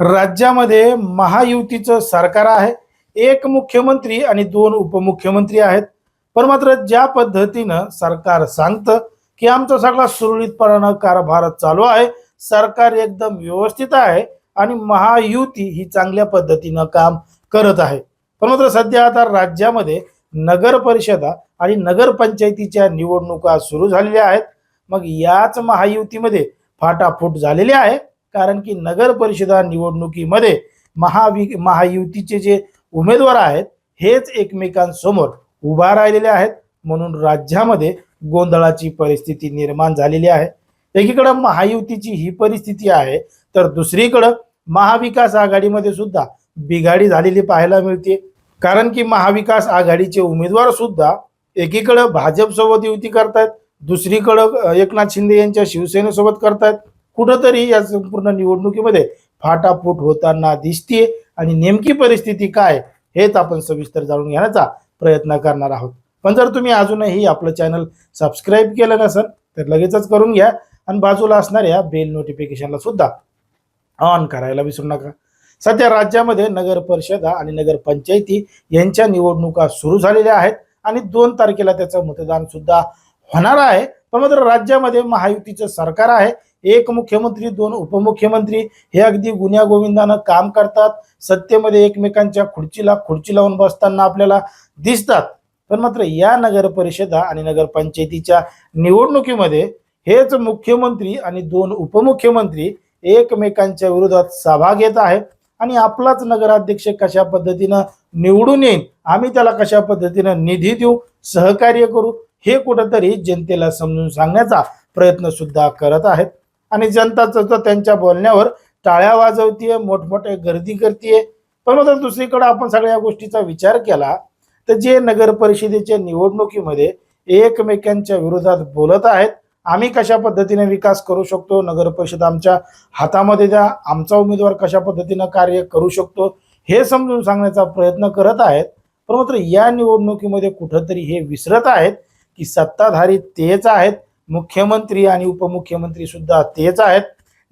राज्यामध्ये महायुतीचं सरकार आहे. एक मुख्यमंत्री आणि दोन उपमुख्यमंत्री आहेत. पण मात्र ज्या पद्धतीनं सरकार सांगतं की आमचा सगळा सुरळीतपणानं कारभार चालू आहे सरकार एकदम व्यवस्थित आहे आणि महायुती ही चांगल्या पद्धतीनं काम करत आहे. पण मात्र सध्या आता राज्यामध्ये नगर परिषदा आणि नगरपंचायतीच्या निवडणुका सुरू झालेल्या आहेत. मग याच महायुतीमध्ये फाटाफूट झालेली आहे. कारण की नगर परिषदा निवडणुकीमध्ये महावि महायुतीचे जे उमेदवार आहेत हेच एकमेकांसमोर उभा राहिलेले आहेत. म्हणून राज्यामध्ये गोंधळाची परिस्थिती निर्माण झालेली आहे. एकीकडं महायुतीची ही परिस्थिती आहे तर दुसरीकडं महाविकास आघाडीमध्ये सुद्धा बिघाडी झालेली पाहायला मिळते. कारण की महाविकास आघाडीचे उमेदवार सुद्धा एकीकडं भाजपसोबत युती करतायत दुसरीकडं एकनाथ शिंदे यांच्या शिवसेनेसोबत करतायत. कुठंतरी या संपूर्ण निवडणुकीमध्ये फाटाफूट होताना दिसतीये. आणि नेमकी परिस्थिती काय हेच आपण सविस्तर जाणून घेण्याचा प्रयत्न करणार आहोत. पण जर तुम्ही अजूनही आपलं चॅनल सबस्क्राईब केलं नसेल तर लगेचच करून घ्या. आणि बाजूला असणाऱ्या बेल नोटिफिकेशनला सुद्धा ऑन करायला विसरू नका. सध्या राज्यामध्ये नगर परिषदा आणि नगरपंचायती यांच्या निवडणुका सुरू झालेल्या आहेत. आणि दोन तारखेला त्याचं मतदान सुद्धा होणार आहे. पण मात्र राज्यामध्ये महायुतीचं सरकार आहे. एक मुख्यमंत्री दोन उपमुख्यमंत्री हे अगदी गुन्ह्या गोविंदानं काम करतात. सत्तेमध्ये एकमेकांच्या खुर्चीला खुर्ची लावून बसताना आपल्याला दिसतात. पण मात्र या नगर परिषदा आणि नगरपंचायतीच्या निवडणुकीमध्ये हेच मुख्यमंत्री आणि दोन उपमुख्यमंत्री एकमेकांच्या विरोधात सभा घेत आहेत. आणि आपलाच नगराध्यक्ष कशा पद्धतीनं निवडून येईल आम्ही त्याला कशा पद्धतीनं निधी देऊ सहकार्य करू हे कुठंतरी जनतेला समजून सांगण्याचा प्रयत्न सुद्धा करत आहेत. आणि जनता तर त्यांच्या बोलण्यावर टाळ्या वाजवतीये मोठमोठे गर्दी करतीये. पण मात्र दुसरीकडे आपण सगळ्या गोष्टीचा विचार केला तर जे नगर परिषदेच्या निवडणुकीमध्ये एकमेकांच्या विरोधात बोलत आहेत आम्ही कशा पद्धतीने विकास करू शकतो? नगर परिषद आमच्या हातामध्ये द्या. आमचा उमेदवार कशा पद्धतीनं कार्य करू शकतो? हे समजून सांगण्याचा प्रयत्न करत आहेत. पण मात्र या निवडणुकीमध्ये कुठंतरी हे विसरत आहेत की सत्ताधारी तेच आहेत मुख्यमंत्री आणि उपमुख्यमंत्री सुद्धा तेच आहेत.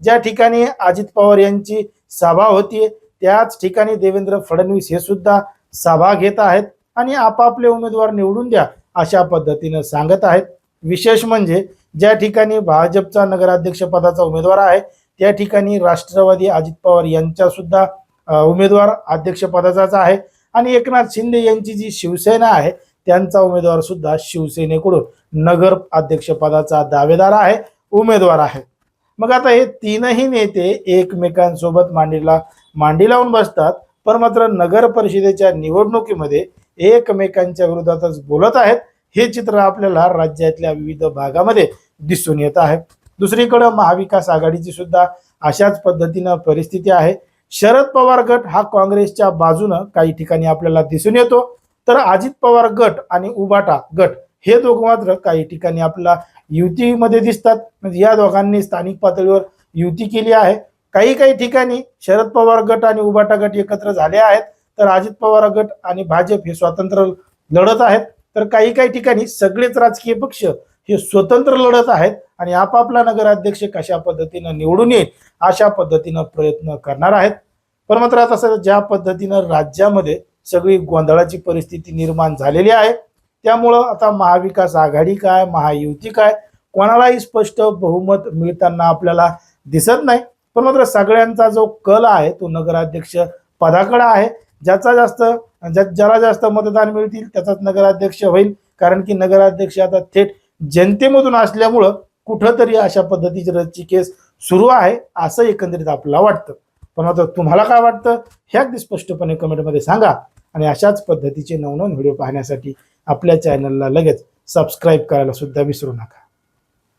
ज्या ठिकाणी अजित पवार यांची सभा होतीये त्याच ठिकाणी देवेंद्र फडणवीस हे सुद्धा सभा घेत आहेत आणि आपापले उमेदवार निवडून द्या अशा पद्धतीनं सांगत आहेत. विशेष म्हणजे ज्या ठिकाणी भाजपचा नगराध्यक्ष पदाचा उमेदवार आहे त्या ठिकाणी राष्ट्रवादी अजित पवार यांच्या सुद्धा उमेदवार अध्यक्ष पदाचाच आहे. आणि एकनाथ शिंदे यांची जी शिवसेना आहे त्यांचा उमेदवार सुद्धा शिवसेनेकडून नगर अध्यक्षपदाचा दावेदार आहे उमेदवार आहे. मग आता हे तीनही नेते एकमेकांसोबत मांडीला मांडी लावून बसतात पण मात्र नगर परिषदेच्या निवडणुकीमध्ये एकमेकांच्या विरोधातच बोलत आहेत. हे चित्र आपल्याला राज्यातल्या विविध भागामध्ये दिसून येत आहे. दुसरीकडे महाविकास आघाडीची सुद्धा अशाच पद्धतीनं परिस्थिती आहे. शरद पवार गट हा काँग्रेसच्या बाजूनं काही ठिकाणी आपल्याला दिसून येतो. तर अजित पवार गट आणि उबाटा गट हे दोघं मात्र काही ठिकाणी आपल्याला युतीमध्ये दिसतात. म्हणजे या दोघांनी स्थानिक पातळीवर युती केली आहे. काही काही ठिकाणी शरद पवार गट आणि उबाटा गट एकत्र झाले आहेत. तर अजित पवार गट आणि भाजप हे स्वतंत्र लढत आहेत. तर काही काही ठिकाणी सगळेच राजकीय पक्ष हे स्वतंत्र लढत आहेत आणि आपापला नगराध्यक्ष कशा पद्धतीनं निवडून येईल अशा पद्धतीनं प्रयत्न करणार आहेत. पण मात्र आता सर ज्या पद्धतीनं राज्यामध्ये सगळी गोंधळाची परिस्थिती निर्माण झालेली आहे. त्यामुळं आता महाविकास आघाडी काय महायुती काय कोणालाही स्पष्ट बहुमत मिळताना आपल्याला दिसत नाही. पण मात्र सगळ्यांचा जो कल आहे तो नगराध्यक्ष पदाकडे आहे. ज्याचा जास्त ज्या ज्याला जास्त मतदान मिळतील त्याचाच नगराध्यक्ष होईल. कारण की नगराध्यक्ष आता थेट जनतेमधून असल्यामुळं कुठंतरी अशा पद्धतीची रचिकेस सुरू आहे असं एकंदरीत आपल्याला वाटतं. पण आता तुम्हाला काय वाटतं? हे अगदी स्पष्टपणे कमेंटमध्ये सांगा आणि अशाच पद्धतीचे नवनवीन व्हिडिओ पाहण्यासाठी आपल्या चॅनलला लगेच सबस्क्राईब करायला सुद्धा विसरू नका.